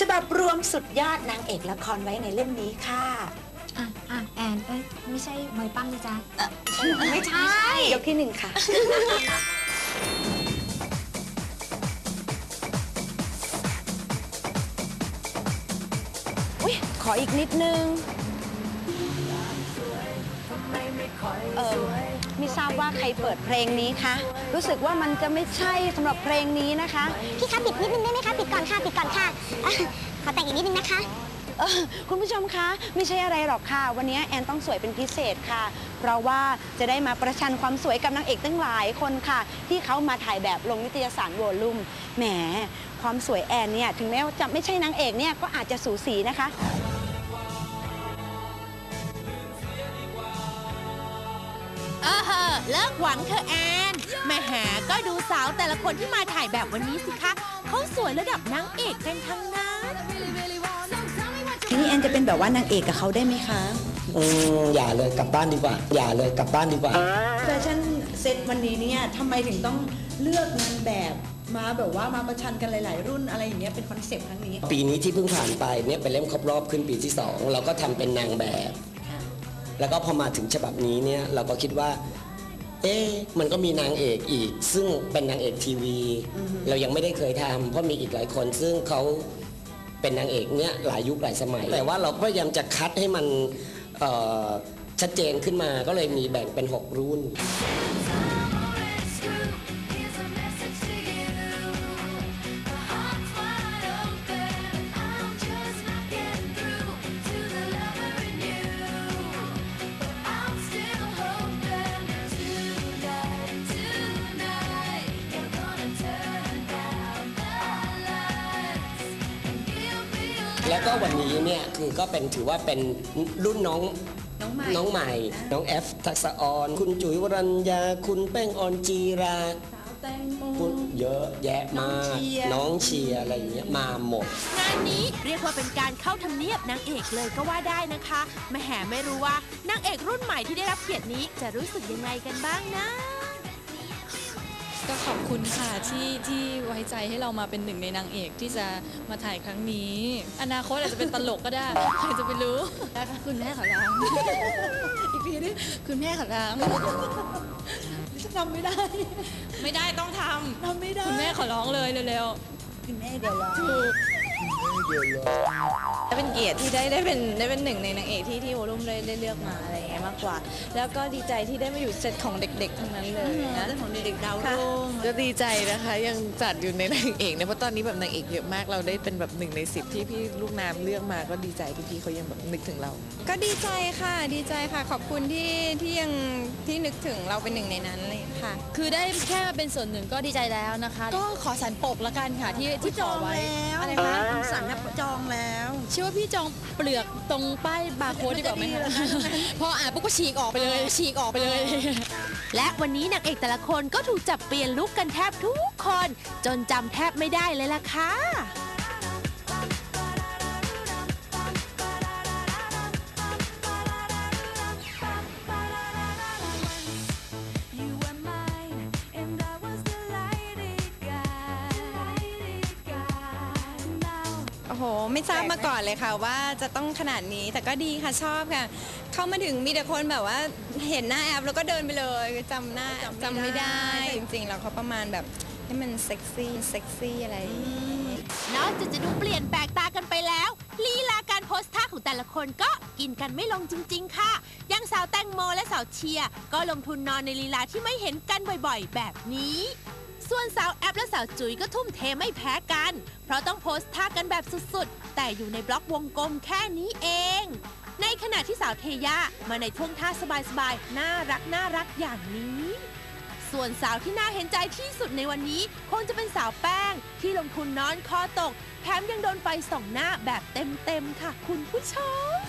ฉบับรวมสุดยอดนางเอกละครไว้ในเล่มนี้ค่ะ อะอะแอนเอ้ยไม่ใช่มวยปั้มนะจ๊ะ ไม่ใช่ ยกที่หนึ่งค่ะ อุ๊ยขออีกนิดนึง เออไม่ทราบว่าใครเปิดเพลงนี้คะ รู้สึกว่ามันจะไม่ใช่สำหรับเพลงนี้นะคะ พี่คะปิดนิดนึงได้ไหมคะปิดก่อนค่ะปิดก่อนค่ะอะขอแต่งอีกนิดนึงนะคะเออคุณผู้ชมคะ ไม่ใช่อะไรหรอกค่ะ วันนี้แอนต้องสวยเป็นพิเศษค่ะ เพราะว่าจะได้มาประชันความสวยกับนางเอกตั้งหลายคนค่ะ ที่เขามาถ่ายแบบลงนิตยสารโวลุ่มแหมความสวยแอนเนี่ยถึงแม้ว่าจะไม่ใช่นางเอกเนี่ยก็อาจจะสูสีนะคะ เหอะเลิกหวังเธอะแอนแม่หาก็ดูสาวแต่ละคนที่มาถ่ายแบบวันนี้สิคะเขาสวยระดับนางเอกกันทั้งนั้นทีนี้แอนจะเป็นแบบว่านางเอกกับเขาได้ไหมคะอืมอย่าเลยกลับบ้านดีกว่า อย่าเลยกลับบ้านดีกว่าแฟชั่นเซตวันนี้เนี่ยทำไมถึงต้องเลือกนางแบบมาแบบว่ามาประชันกันหลาย ๆ รุ่นอะไรอย่างเงี้ยเป็นคอนเซปต์ครั้งนี้ ปีนี้ที่เพิ่งผ่านไปเนี่ยเป็นเล่มครบรอบขึ้นปีที่สองเราก็ทำเป็นนางแบบ แล้วก็พอมาถึงฉบับนี้เนี่ยเราก็คิดว่า เอ๊ะมันก็มีนางเอกอีก ซึ่งเป็นนางเอกทีวี เรายังไม่ได้เคยทำเพราะมีอีกหลายคนซึ่งเขาเป็นนางเอกเนี่ยหลายยุคหลายสมัย แต่ว่าเราก็พยายามจะคัดให้มันเอ่อชัดเจนขึ้นมาก็เลยมีแบ่งเป็น 6 รุ่น แล้วก็วันนี้เนี่ยคือก็เป็นถือว่าเป็นรุ่นน้องน้องใหม่ น้องใหม่ น้องแอฟทักษะออนคุณจุ๋ยวรัญญา คุณแป้งออนจีราสาวแตงโม คุณเยอะแยะมาก น้องเชียร์ น้องเชียร์อะไรอย่างเงี้ยมาหมด งานนี้เรียกว่าเป็นการเข้าทำเนียบนางเอกเลยก็ว่าได้นะคะแม่แหไม่รู้ว่านางเอกรุ่นใหม่ที่ได้รับเกียรตินี้จะรู้สึกยังไงกันบ้างนะก็ขอบ คุณค่ะที่ที่ไว้ใจให้เรามาเป็นหนึ่งในนางเอกที่จะมาถ่ายครั้งนี้ อนาคตอาจจะเป็นตลกก็ได้ใครจะไปรู้นะคะคุณแม่ขอร้องอีกทีนึงคุณแม่ขอร้องจะทำไม่ได้ ไม่ได้ต้องททำไม่ได้ำคุณแม่ขอร้องเลยเร็วคุณแม่เดี๋ยวรอ เป็นเกียรติที่ได้ได้เป็นได้เป็นหนึ่งในนางเอกที่ที่โวลุ่มได้ได้เลือกมาอะไรอย่างเงี้ยมากกว่า แล้วก็ดีใจที่ได้มาอยู่เซตของเด็กๆ ทั้งนั้นเลยนะเรื่องของเด็กๆดาวค่ะรุ่งก็ดีใจนะคะยังจัดอยู่ในนางเอกนะเพราะตอนนี้แบบนางเอกเยอะมากเราได้เป็นแบบหนึ่งในสิบที่พี่ลูกน้ำเลือกมาก็ดีใจที่พี่เขายังแบบนึกถึงเรา ก็ดีใจค่ะดีใจค่ะขอบคุณที่ที่ยังที่นึกถึงเราเป็นหนึ่งในนั้นเลยค่ะ คือได้แค่มาเป็นส่วนหนึ่งก็ดีใจแล้วนะคะ ก็ขอสันปกละกันค่ะที่ที่จขอองไว้แล้วอะไรคะสั่งจองแล้วเชื่อว่าพี่จองเปลือกตรงป้ายบาร์โค้ดดีกว่าไหมคะพออ่านปุ๊บก็ฉีกออกไปเลย ฉีกออกไปเลย และวันนี้นางเอกแต่ละคนก็ถูกจับเปลี่ยนลุกกันแทบทุกคน จนจำแทบไม่ได้เลยล่ะค่ะ อ้โห ไม่ทราบมาก่อนเลยค่ะ ว่าจะต้องขนาดนี้แต่ก็ดีค่ะชอบค่ะ เข้ามาถึงมีแต่คนแบบว่าเห็นหน้าแอปแล้วก็เดินไปเลยจำหน้าจำไม่ได้แต่จริงๆแล้วเขาประมาณแบบให้มันเซ็กซี่เซ็กซี่อะไรอย่างงี้ นอกจากจะดูเปลี่ยนแปลกตากันไปแล้วลีลาการโพสท่าของแต่ละคนก็กินกันไม่ลงจริง ๆ ค่ะอยังสาวแตงโมและสาวเชียร์ก็ลงทุนนอนในลีลาที่ไม่เห็นกันบ่อย ๆ แบบนี้ ส่วนสาวแอปและสาวจุ๋ยก็ทุ่มเทไม่แพ้กัน เพราะต้องโพสท่ากันแบบสุดๆ แต่อยู่ในบล็อกวงกลมแค่นี้เอง ในขณะที่สาวเทย่ามาในท่วงท่าสบายๆ น่ารักน่ารักอย่างนี้ ส่วนสาวที่น่าเห็นใจที่สุดในวันนี้ คงจะเป็นสาวแป้งที่ลงทุนนอนคอตก แถมยังโดนไฟส่องหน้าแบบเต็มๆค่ะคุณผู้ชม